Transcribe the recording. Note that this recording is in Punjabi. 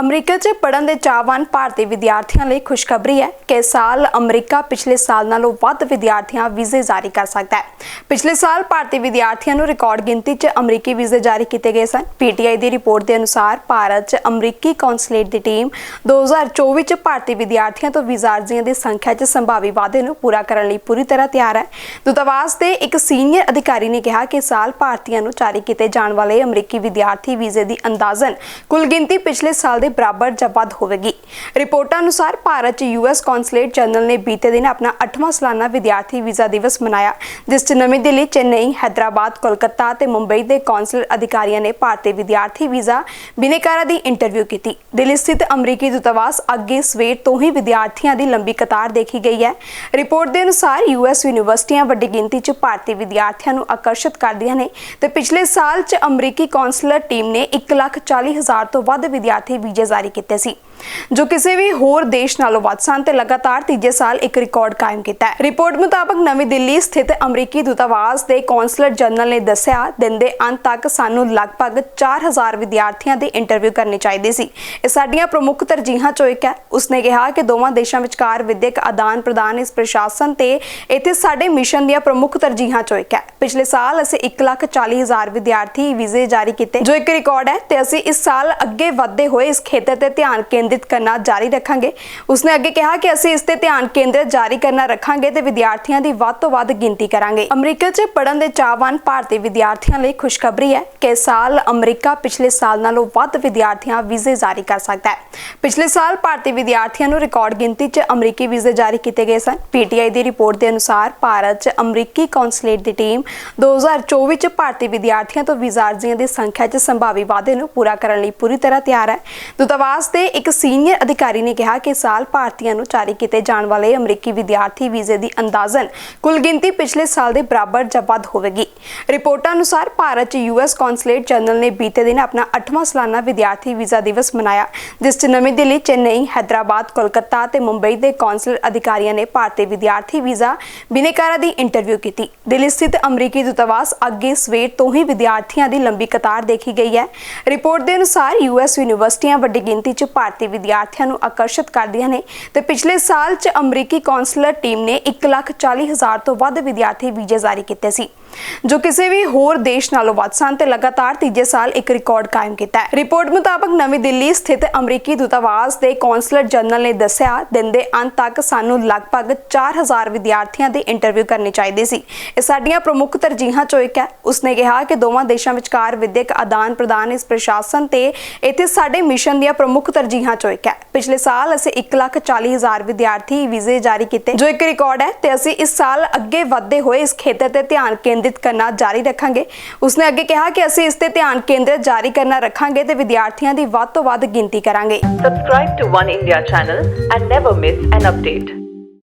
ਅਮਰੀਕਾ 'ਚ ਪੜਨ ਦੇ ਚਾਹਵਾਨ ਭਾਰਤੀ ਵਿਦਿਆਰਥੀਆਂ ਲਈ ਖੁਸ਼ਖਬਰੀ ਹੈ ਕਿ ਸਾਲ ਅਮਰੀਕਾ ਪਿਛਲੇ ਸਾਲ ਨਾਲੋਂ ਵੱਧ ਵਿਦਿਆਰਥੀਆਂ ਵੀਜ਼ੇ ਜਾਰੀ ਕਰ ਸਕਦਾ ਹੈ। ਪਿਛਲੇ ਸਾਲ ਭਾਰਤੀ ਵਿਦਿਆਰਥੀਆਂ ਨੂੰ ਰਿਕਾਰਡ ਗਿਣਤੀ 'ਚ ਅਮਰੀਕੀ ਵੀਜ਼ੇ ਜਾਰੀ ਕੀਤੇ ਗਏ ਸਨ। ਪੀਟੀਆਈ ਦੀ ਰਿਪੋਰਟ ਦੇ ਅਨੁਸਾਰ ਭਾਰਤ 'ਚ ਅਮਰੀਕੀ ਕੌਂਸੂਲੇਟ ਦੀ ਟੀਮ 2024 'ਚ ਭਾਰਤੀ ਵਿਦਿਆਰਥੀਆਂ ਤੋਂ ਵੀਜ਼ਾ ਅਰਜ਼ੀਆਂ ਦੀ ਸੰਖਿਆ 'ਚ ਸੰਭਾਵੀ ਵਾਧੇ ਨੂੰ ਪੂਰਾ ਕਰਨ ਲਈ ਪੂਰੀ ਤਰ੍ਹਾਂ ਤਿਆਰ ਹੈ। ਦੂਤਾਵਾਸ ਦੇ ਇੱਕ ਸੀਨੀਅਰ ਅਧਿਕਾਰੀ ਨੇ ਕਿਹਾ ਕਿ ਸਾਲ ਭਾਰਤੀਆਂ ਨੂੰ ਜਾਰੀ ਕੀਤੇ ਜਾਣ ਵਾਲੇ ਅਮਰੀਕੀ ਵਿਦਿਆਰਥੀ ਵੀਜ਼ੇ ਦੀ ਅੰਦਾਜ਼ਨ ਕੁੱਲ ਗਿਣਤੀ ਪਿਛਲੇ ਸਾਲ ਦੇ ਬਰਾਬਰ ਜਾਂ ਵੱਧ ਹੋਵੇਗੀ। ਰਿਪੋਰਟਾਂ ਅਨੁਸਾਰ ਭਾਰਤ 'ਚ ਯੂਐਸ ਕੌਂਸੂਲੇਟ ਜਨਰਲ ਨੇ ਬੀਤੇ ਦਿਨ ਆਪਣਾ 8ਵਾਂ ਸਾਲਾਨਾ ਵਿਦਿਆਰਥੀ ਵੀਜ਼ਾ ਦਿਵਸ ਮਨਾਇਆ ਜਿਸ 'ਚ ਨਵੀਂ ਦਿੱਲੀ ਚੇਨਈ ਹੈਦਰਾਬਾਦ ਕੋਲਕਾਤਾ ਤੇ ਮੁੰਬਈ ਦੇ ਕੌਂਸਲਰ ਅਧਿਕਾਰੀਆਂ ਨੇ ਭਾਰਤੀ ਵਿਦਿਆਰਥੀ ਵੀਜ਼ਾ ਬਿਨੇਕਾਰਾਂ ਦੀ ਇੰਟਰਵਿਊ ਕੀਤੀ। ਦਿੱਲੀ ਸਥਿਤ ਅਮਰੀਕੀ ਦੂਤਾਵਾਸ ਅੱਗੇ ਸਵੇਰ ਤੋਂ ਹੀ ਵਿਦਿਆਰਥੀਆਂ ਦੀ ਲੰਬੀ ਕਤਾਰ ਦੇਖੀ ਗਈ ਹੈ। ਰਿਪੋਰਟ ਦੇ ਅਨੁਸਾਰ ਯੂਐਸ ਯੂਨੀਵਰਸਿਟੀਆਂ ਵੱਡੀ ਗਿਣਤੀ 'ਚ ਭਾਰਤੀ ਵਿਦਿਆਰਥੀਆਂ ਨੂੰ ਆਕਰਸ਼ਿਤ ਕਰਦੀਆਂ ਨੇ ਤੇ ਪਿਛਲੇ ਸਾਲ 'ਚ ਅਮਰੀਕੀ ਕੌਂਸਲਰ ਟੀਮ ਨੇ 1,40,000 ਤੋਂ ਵੱਧ ਵਿਦਿਆਰਥੀ ਵੀਜ਼ੇ ਜਾਰੀ ਕੀਤੇ ਸੀ। ਜੋ ਕਿਸੇ ਵੀ ਹੋਰ ਦੇਸ਼ ਨਾਲੋਂ ਵੱਧ ਸਨ ਤੇ ਲਗਾਤਾਰ ਤੀਜੇ ਸਾਲ ਇੱਕ ਰਿਕਾਰਡ ਕਾਇਮ ਕੀਤਾ ਹੈ। ਰਿਪੋਰਟ ਮੁਤਾਬਕ ਨਵੀਂ ਦਿੱਲੀ ਸਥਿਤ ਅਮਰੀਕੀ ਦੂਤਾਵਾਸ ਦੇ ਕੌਂਸਲਰ ਜਨਰਲ ਨੇ ਦੱਸਿਆ ਦਿਨ ਦੇ ਅੰਤ ਤੱਕ ਸਾਨੂੰ ਲਗਭਗ 4000 ਵਿਦਿਆਰਥੀਆਂ ਦੀ ਇੰਟਰਵਿਊ ਕਰਨੀ ਚਾਹੀਦੀ ਸੀ। ਇਹ ਸਾਡੀਆਂ ਪ੍ਰਮੁੱਖ ਤਰਜੀਹਾਂ ਚੋਂ ਇੱਕ ਹੈ। ਉਸਨੇ ਕਿਹਾ ਕਿ ਦੋਵਾਂ ਦੇਸ਼ਾਂ ਵਿਚਕਾਰ ਵਿਦਿਅਕ ਆਦਾਨ ਪ੍ਰਦਾਨ ਇਸ ਪ੍ਰਸ਼ਾਸਨ ਤੇ ਇੱਥੇ ਸਾਡੇ ਮਿਸ਼ਨ ਦੀਆਂ ਪ੍ਰਮੁੱਖ ਤਰਜੀਹਾਂ ਚੋਂ ਇੱਕ ਹੈ। ਪਿਛਲੇ ਸਾਲ ਅਸੀਂ 140000 ਵਿਦਿਆਰਥੀ ਵੀਜ਼ੇ ਜਾਰੀ ਕੀਤੇ, ਜੋ ਇੱਕ ਰਿਕਾਰਡ ਹੈ ਤੇ ਅਸੀਂ ਇਸ ਸਾਲ ਅੱਗੇ ਵਧਦੇ ਹੋਏ ਇਸ ਖੇਤਰ ਤੇ ਧਿਆਨ ਕੇਂਦਰਿਤ ਕਰਨਾ ਜਾਰੀ ਰੱਖਾਂਗੇ। ਉਸਨੇ ਅੱਗੇ ਕਿਹਾ ਕਿ ਅਸੀਂ ਇਸ ਤੇ ਧਿਆਨ ਕੇਂਦਰਿਤ ਜਾਰੀ ਕਰਨਾ ਰੱਖਾਂਗੇ ਤੇ ਵਿਦਿਆਰਥੀਆਂ ਦੀ ਵੱਧ ਤੋਂ ਵੱਧ ਗਿਣਤੀ ਕਰਾਂਗੇ। ਅਮਰੀਕਾ 'ਚ ਪੜਨ ਦੇ ਚਾਹਵਾਨ ਭਾਰਤੀ ਵਿਦਿਆਰਥੀਆਂ ਲਈ ਖੁਸ਼ਖਬਰੀ ਹੈ ਕਿ ਸਾਲ ਅਮਰੀਕਾ ਪਿਛਲੇ ਸਾਲ ਨਾਲੋਂ ਵੱਧ ਵਿਦਿਆਰਥੀਆਂ ਵੀਜ਼ੇ ਜਾਰੀ ਕਰ ਸਕਦਾ ਹੈ। ਪਿਛਲੇ ਸਾਲ ਭਾਰਤੀ ਵਿਦਿਆਰਥੀਆਂ ਨੂੰ ਰਿਕਾਰਡ ਗਿਣਤੀ 'ਚ ਅਮਰੀਕੀ ਵੀਜ਼ੇ ਜਾਰੀ ਕੀਤੇ ਗਏ ਸਨ। ਪੀਟੀਆਈ ਦੀ ਰਿਪੋਰਟ ਦੇ ਅਨੁਸਾਰ ਭਾਰਤ 'ਚ ਅਮਰੀਕੀ ਕੌਂਸੂਲੇਟ ਦੀ ਟੀਮ 2024 'ਚ ਭਾਰਤੀ ਵਿਦਿਆਰਥੀਆਂ ਤੋਂ ਵੀਜ਼ਾ ਅਰਜ਼ੀਆਂ ਦੀ ਸੰਖਿਆ 'ਚ ਸੰਭਾਵੀ ਵਾਧੇ ਨੂੰ ਪੂਰਾ ਕਰਨ ਲਈ ਪੂਰੀ ਤਰ੍ਹਾਂ ਤਿਆਰ ਹੈ। ਦੂਤਾਵਾਸ ਦੇ ਇੱਕ ਸੀਨੀਅਰ ਅਧਿਕਾਰੀ ਨੇ ਕਿਹਾ ਕਿ ਸਾਲ ਭਾਰਤੀਆਂ ਨੂੰ ਜਾਰੀ ਕੀਤੇ ਜਾਣ ਵਾਲੇ ਅਮਰੀਕੀ ਵਿਦਿਆਰਥੀ ਵੀਜ਼ੇ ਦੀ ਅੰਦਾਜ਼ਨ ਕੁੱਲ ਗਿਣਤੀ ਪਿਛਲੇ ਸਾਲ ਦੇ ਬਰਾਬਰ ਜਾਂ ਵੱਧ ਹੋਵੇਗੀ। ਰਿਪੋਰਟਾਂ ਅਨੁਸਾਰ ਭਾਰਤ 'ਚ ਯੂਐਸ ਕੌਂਸੂਲੇਟ ਜਨਰਲ ਨੇ ਬੀਤੇ ਦਿਨ ਆਪਣਾ 8ਵਾਂ ਸਾਲਾਨਾ ਵਿਦਿਆਰਥੀ ਵੀਜ਼ਾ ਦਿਵਸ ਮਨਾਇਆ, ਜਿਸ 'ਚ ਨਵੀਂ ਦਿੱਲੀ, ਚੇਨਈ, ਹੈਦਰਾਬਾਦ, ਕੋਲਕਾਤਾ ਤੇ ਮੁੰਬਈ ਦੇ ਕੌਂਸਲਰ ਅਧਿਕਾਰੀਆਂ ਨੇ ਭਾਰਤੀ ਵਿਦਿਆਰਥੀ ਵੀਜ਼ਾ ਬਿਨੇਕਾਰਾਂ ਦੀ ਇੰਟਰਵਿਊ ਕੀਤੀ। ਦਿੱਲੀ ਸਥਿਤ ਅਮਰੀਕੀ ਅਮਰੀਕੀ ਦੂਤਾਵਾਸ ਅੱਗੇ ਸਵੇਰ ਤੋਂ ਹੀ ਵਿਦਿਆਰਥੀਆਂ ਦੀ ਲੰਬੀ ਕਤਾਰ ਦੇਖੀ ਗਈ ਹੈ। ਰਿਪੋਰਟ ਦੇ ਅਨੁਸਾਰ ਯੂਐਸ ਯੂਨੀਵਰਸਿਟੀਆਂ ਵੱਡੀ ਗਿਣਤੀ 'ਚ ਭਾਰਤੀ ਵਿਦਿਆਰਥੀਆਂ ਨੂੰ ਆਕਰਸ਼ਿਤ ਕਰਦੀਆਂ ਨੇ ਤੇ ਪਿਛਲੇ ਸਾਲ 'ਚ ਅਮਰੀਕੀ ਕੌਂਸਲਰ ਟੀਮ ਨੇ 1,40,000 ਤੋਂ ਵੱਧ ਵਿਦਿਆਰਥੀ ਵੀਜ਼ੇ ਜਾਰੀ ਕੀਤੇ ਸੀ। ਜੋ ਕਿਸੇ ਵੀ ਹੋਰ ਦੇਸ਼ ਨਾਲੋਂ ਵੱਧ ਸਨ ਤੇ ਲਗਾਤਾਰ ਤੀਜੇ ਸਾਲ ਇੱਕ ਰਿਕਾਰਡ ਕਾਇਮ ਕੀਤਾ ਹੈ। ਰਿਪੋਰਟ ਮੁਤਾਬਕ ਨਵੀਂ ਦਿੱਲੀ ਸਥਿਤ ਅਮਰੀਕੀ ਦੂਤਾਵਾਸ ਦੇ ਕੌਂਸਲਰ ਜਨਰਲ ਨੇ ਦੱਸਿਆ, ਦਿਨ ਦੇ ਅੰਤ ਤੱਕ ਸਾਨੂੰ ਲਗਭਗ 4000 ਵਿਦਿਆਰਥੀਆਂ ਦੀ ਇੰਟਰਵਿਊ ਕਰਨੀ ਚਾਹੀਦੀ ਸੀ। ਇਹ ਸਾਡੀਆਂ ਪ੍ਰਮੁੱਖ ਤਰਜੀਹਾਂ ਚੋਂ ਇੱਕ ਹੈ। ਉਸਨੇ ਕਿਹਾ ਕਿ ਦੋਵਾਂ ਦੇਸ਼ਾਂ ਵਿਚਕਾਰ ਵਿਦਿਅਕ ਆਦਾਨ ਪ੍ਰਦਾਨ ਇਸ ਪ੍ਰਸ਼ਾਸਨ ਤੇ ਇੱਥੇ ਸਾਡੇ ਮਿਸ਼ਨ ਦੀਆਂ ਪ੍ਰਮੁੱਖ ਤਰਜੀਹਾਂ ਚੋਂ ਇੱਕ ਹੈ। ਪਿਛਲੇ ਸਾਲ ਅਸੀਂ 140000 ਵਿਦਿਆਰਥੀ ਵੀਜ਼ੇ ਜਾਰੀ ਕੀਤੇ, ਜੋ ਇੱਕ ਰਿਕਾਰਡ ਹੈ ਤੇ ਅਸੀਂ ਇਸ ਸਾਲ ਅੱਗੇ ਵਧਦੇ ਹੋਏ ਇਸ ਖੇਤਰ ਤੇ ਧਿਆਨ ਕੇਂਦਰਿਤ ਕਰਨਾ ਜਾਰੀ ਰੱਖਾਂਗੇ ਉਸਨੇ ਅੱਗੇ ਕਿਹਾ ਕਿ ਅਸੀਂ ਇਸ ਤੇ ਧਿਆਨ ਕੇਂਦਰਿਤ ਜਾਰੀ ਕਰਨਾ ਰੱਖਾਂਗੇ ਤੇ ਵਿਦਿਆਰਥੀਆਂ ਦੀ ਵੱਧ ਤੋਂ ਵੱਧ ਗਿਣਤੀ ਕਰਾਂਗੇ Subscribe to One India channel and never miss an update.